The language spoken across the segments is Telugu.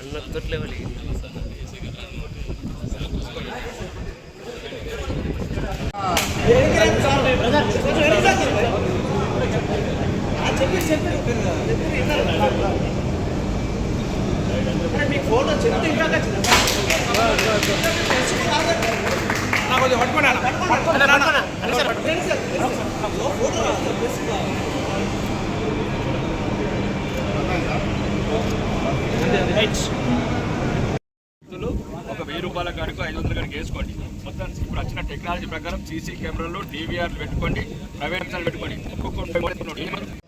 അന്നത്തെ ലെവലിൽ ఒక వెయ్యి రూపాయల కాడికి ఐదు వందల కాడికి వేసుకోండి. మొత్తానికి ఇప్పుడు వచ్చిన టెక్నాలజీ ప్రకారం సీసీ కెమెరాలు డీవీఆర్లు పెట్టుకోండి ప్రైవేట్ పెట్టుకోండి. ఒక్కొక్క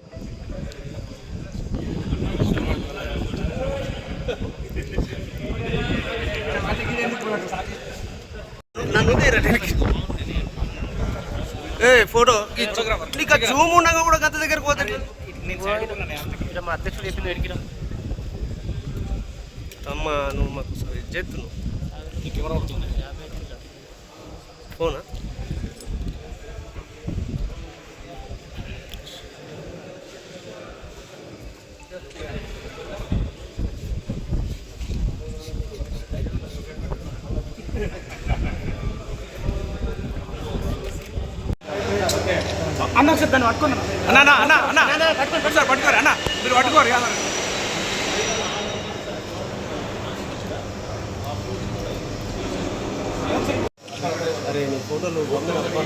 ఫోటో నీకు జూమ్ ఉండగా కూడా గత దగ్గరకు పోతే మా అధ్యక్షుడు చెప్పింది వెడికిరా అమ్మ నువ్వు మాకు చేత్తు ఫోనా? అన్న ఒకసారి దాన్ని పట్టుకున్నాను అన్న అన్న అన్న అన్న. ఒకసారి పట్టుకోరు అన్న. మీరు పట్టుకోరు అన్న అరే నీ ఫోటోలు వందనబ్బా.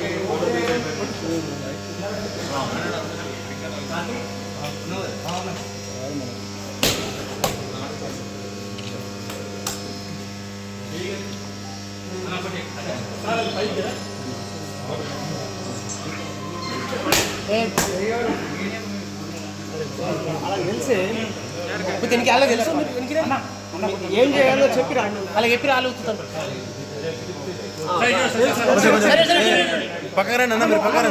ఇప్పుడు దీనికి అలా తెలుసు? ఏం చేయాలో చెప్పిరా అలా చెప్పి ఆలోచిస్తాను పక్కన మీరు పక్కన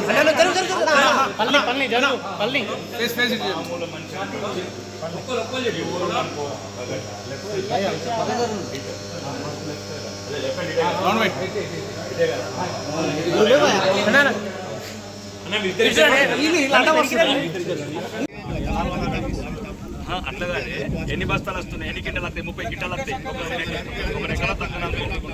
పల్లి పల్లి జరుగు పల్లి అట్లగానే ఎన్ని బస్తాలు వస్తున్నాయి ఎన్ని గింటలు వస్తాయి ముప్పై గింటలు వస్తాయి ఒక రెక్క- ఒక రెక్కల తక్కువ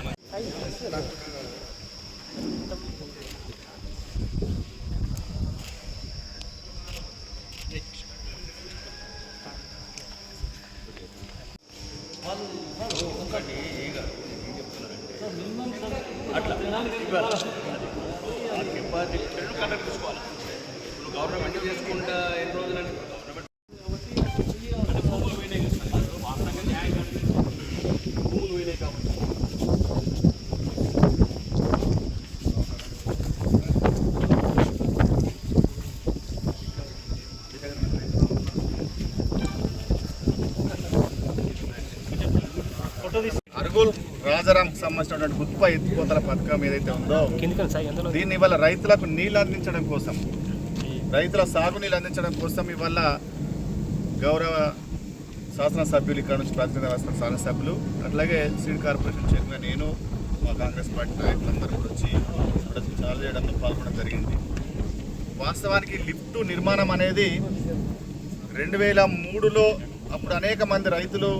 అట్లా డిపాజిట్లు కరెక్ట్ చూసుకోవాలి ఇప్పుడు గవర్నమెంట్ చేసుకుంటా ఎన్ని రోజులని గవర్నమెంట్ అంటే భూములు పోయినాయి కదా సార్. వాస్తవంగా న్యాయంగా భూములు పోయినాయి కాబట్టి అరుగుల్ రాజారాంకి సంబంధించినటువంటి గుత్ప ఎత్తిపోతల పథకం ఏదైతే ఉందో దీన్ని ఇవాళ రైతులకు నీళ్ళు అందించడం కోసం రైతుల సాగునీళ్ళు అందించడం కోసం ఇవాళ గౌరవ శాసనసభ్యులు ఇక్కడ నుంచి ప్రతినిధి వస్తున్న శాసనసభ్యులు అట్లాగే సీడ్ కార్పొరేషన్ చైర్మన్ నేను మా కాంగ్రెస్ పార్టీ నాయకులందరూ కూడా వచ్చి ఇక్కడ చాలు చేయడంలో పాల్గొనడం జరిగింది. వాస్తవానికి లిఫ్ట్ నిర్మాణం అనేది రెండు వేల మూడులో అప్పుడు అనేక మంది రైతులు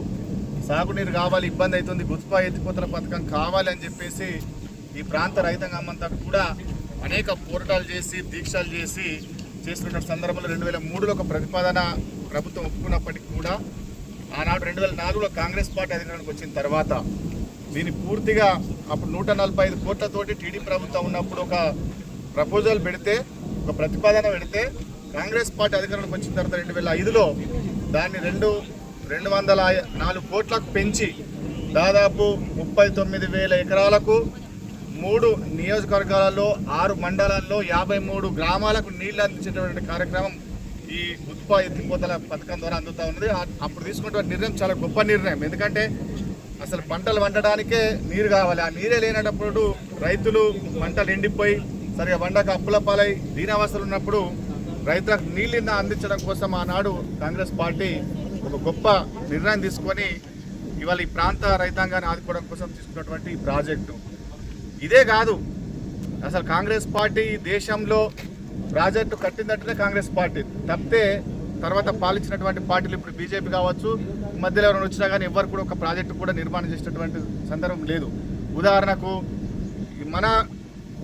సాగునీరు కావాలి ఇబ్బంది అవుతుంది గుజ్పా ఎత్తిపోతల పథకం కావాలి అని చెప్పేసి ఈ ప్రాంత రైతాంగం అంతా కూడా అనేక పోరాటాలు చేసి దీక్షలు చేసి చేస్తున్న సందర్భంలో రెండు వేల మూడులో ఒక ప్రతిపాదన ప్రభుత్వం ఒప్పుకున్నప్పటికీ కూడా ఆనాడు రెండు వేల నాలుగులో కాంగ్రెస్ పార్టీ అధికారానికి వచ్చిన తర్వాత దీన్ని పూర్తిగా అప్పుడు నూట నలభై ఐదు కోట్లతోటి టీడీ ప్రభుత్వం ఉన్నప్పుడు ఒక ప్రపోజల్ పెడితే ఒక ప్రతిపాదన పెడితే కాంగ్రెస్ పార్టీ అధికారంలోకి వచ్చిన తర్వాత రెండు వేల ఐదులో దాన్ని రెండు రెండు వందల నాలుగు కోట్లకు పెంచి దాదాపు ముప్పై తొమ్మిది వేల ఎకరాలకు మూడు నియోజకవర్గాలలో ఆరు మండలాల్లో యాభై మూడు గ్రామాలకు నీళ్ళు అందించేటువంటి కార్యక్రమం ఈ ఉత్పా ఎత్తిపోతల పథకం ద్వారా అందుతూ ఉన్నది. అప్పుడు తీసుకున్న నిర్ణయం చాలా గొప్ప నిర్ణయం. ఎందుకంటే అసలు పంటలు వండడానికే నీరు కావాలి. ఆ నీరే లేనప్పుడు రైతులు పంటలు ఎండిపోయి సరిగా వండక అప్పుల పాలై దీనావస్థలు ఉన్నప్పుడు రైతులకు నీళ్ళని అందించడం కోసం ఆనాడు కాంగ్రెస్ పార్టీ ఒక గొప్ప నిర్ణయం తీసుకొని ఇవాళ ఈ ప్రాంత రైతాంగాన్ని ఆదుకోవడం కోసం తీసుకున్నటువంటి ఈ ప్రాజెక్టు. ఇదే కాదు అసలు కాంగ్రెస్ పార్టీ ఈ దేశంలో ప్రాజెక్టు కట్టిందంటేనే కాంగ్రెస్ పార్టీ. తప్పితే తర్వాత పాలించినటువంటి పార్టీలు ఇప్పుడు బీజేపీ కావచ్చు మధ్యలో ఎవరైనా వచ్చినా కానీ ఎవరు కూడా ఒక ప్రాజెక్టు కూడా నిర్మాణం చేసినటువంటి సందర్భం లేదు. ఉదాహరణకు మన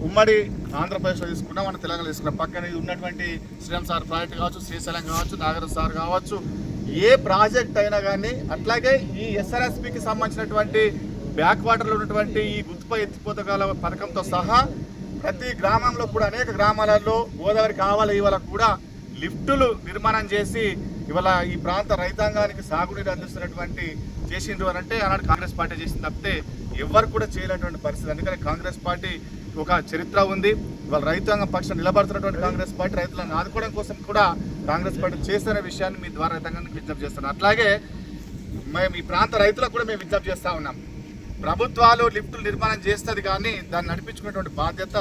ఉమ్మడి ఆంధ్రప్రదేశ్లో తీసుకున్నా మన తెలంగాణ తీసుకున్నాం. పక్కన ఉన్నటువంటి శ్రీరామ్ సార్ ప్రాజెక్ట్ కావచ్చు శ్రీశైలం కావచ్చు నాగరం సార్ కావచ్చు ఏ ప్రాజెక్ట్ అయినా కానీ అట్లాగే ఈ ఎస్ఆర్ఎస్పికి సంబంధించినటువంటి బ్యాక్ వాటర్లో ఉన్నటువంటి ఈ గుర్తుపై ఎత్తిపోతకాల పథకంతో సహా ప్రతి గ్రామంలో కూడా అనేక గ్రామాలలో గోదావరి కావాలి ఇవాళ కూడా లిఫ్టులు నిర్మాణం చేసి ఇవాళ ఈ ప్రాంత రైతాంగానికి సాగునీరు అందిస్తున్నటువంటి చేసిండ్రు అని అంటే ఆనాడు కాంగ్రెస్ పార్టీ చేసిన తప్పితే ఎవరు కూడా చేయలేటువంటి పరిస్థితి. అందుకని కాంగ్రెస్ పార్టీ ఒక చరిత్ర ఉంది. ఇవాళ రైతాంగ పక్షం నిలబడుతున్నటువంటి కాంగ్రెస్ పార్టీ రైతులను ఆదుకోవడం కోసం కూడా కాంగ్రెస్ పార్టీ చేస్తున్న విషయాన్ని మీ ద్వారా రైతాంగానికి విజ్ఞప్తి చేస్తున్నాం. అట్లాగే మేము ఈ ప్రాంత రైతులకు కూడా మేము విజ్ఞప్తి చేస్తా ఉన్నాం. ప్రభుత్వాలు లిఫ్టులు నిర్మాణం చేస్తుంది కానీ దాన్ని నడిపించుకునేటువంటి బాధ్యత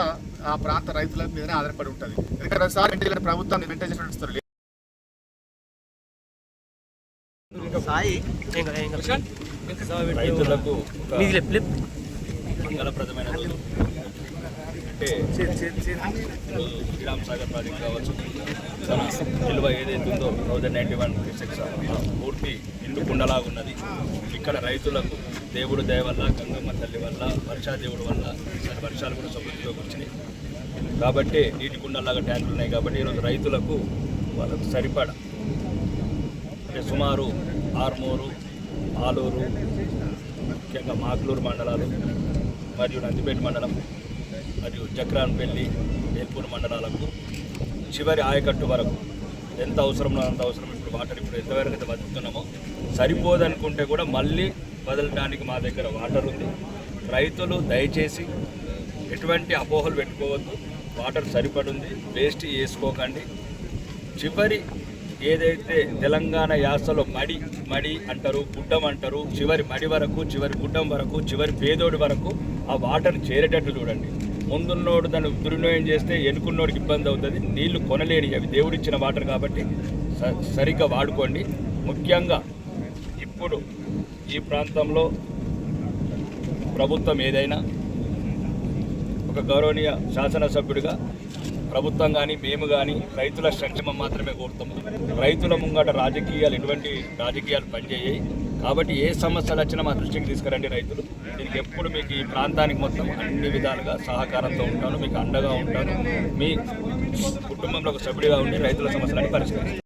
ఆ ప్రాంత రైతుల మీదనే ఆధారపడి ఉంటుంది. ఎందుకంటే సార్ ప్రభుత్వాన్ని చేసినట్టు సాయి రైతులకు మంగళప్రదమైన రోజు అంటే శ్రీరామ్ సాగర్ ప్రాజెక్ట్ కావచ్చు. తన విలువ ఏదైతే ఉందో థౌజండ్ నైంటీ వన్ సిక్స్ పూర్తి ఇండు కుండలాగా ఉన్నది ఇక్కడ రైతులకు దేవుడు దయ వల్ల గంగమ్మ తల్లి వల్ల వర్షాదేవుడు వల్ల ఈసారి వర్షాలు కూడా సమృద్ధిగా వచ్చినాయి. కాబట్టి నీటి కుండలాగా ట్యాంకులు ఉన్నాయి కాబట్టి ఈరోజు రైతులకు వాళ్ళకు సరిపడ అంటే సుమారు ఆర్మూరు ఆలూరు ముఖ్యంగా మాకులూరు మండలాలు మరియు నందిపేట మండలం మరియు జక్రాన్పల్లి వేల్పూర్ మండలాలకు చివరి ఆయకట్టు వరకు ఎంత అవసరమో అంత అవసరం ఇప్పుడు వాటర్ ఇప్పుడు ఎంతవరకు అయితే బతుకుతున్నామో సరిపోదనుకుంటే కూడా మళ్ళీ వదలడానికి మా దగ్గర వాటర్ ఉంది. రైతులు దయచేసి ఎటువంటి అపోహలు పెట్టుకోవద్దు. వాటర్ సరిపడుంది. వేస్ట్ చేసుకోకండి. చివరి ఏదైతే తెలంగాణ యాసలో మడి మడి అంటారు గుడ్డం అంటారు చివరి మడి వరకు చివరి గుడ్డం వరకు చివరి పేదోడి వరకు ఆ వాటర్ చేరేటట్టు చూడండి. ముందున్నోడు దాన్ని దుర్వినియోగం చేస్తే ఎన్నుకున్నోడికి ఇబ్బంది అవుతుంది. నీళ్ళు కొనలేని అవి దేవుడిచ్చిన వాటర్ కాబట్టి స- సరిగ్గా వాడుకోండి. ముఖ్యంగా ఇప్పుడు ఈ ప్రాంతంలో ప్రభుత్వం ఏదైనా ఒక గౌరవనీయ శాసనసభ్యుడిగా ప్రభుత్వం కానీ మేము కానీ రైతుల సంక్షేమం మాత్రమే కోరుతాము. రైతుల ముంగట రాజకీయాలు ఎటువంటి రాజకీయాలు పనిచేయాయి. కాబట్టి ఏ సమస్యలు వచ్చినా మా దృష్టికి తీసుకురండి రైతులు. దీనికి ఎప్పుడు మీకు ఈ ప్రాంతానికి మొత్తం అన్ని విధాలుగా సహకారంతో ఉంటాను మీకు అండగా ఉంటాను. మీ కుటుంబంలో ఒక సభ్యుడిగా ఉండి రైతుల సమస్యలను పరిష్కరిస్తాను.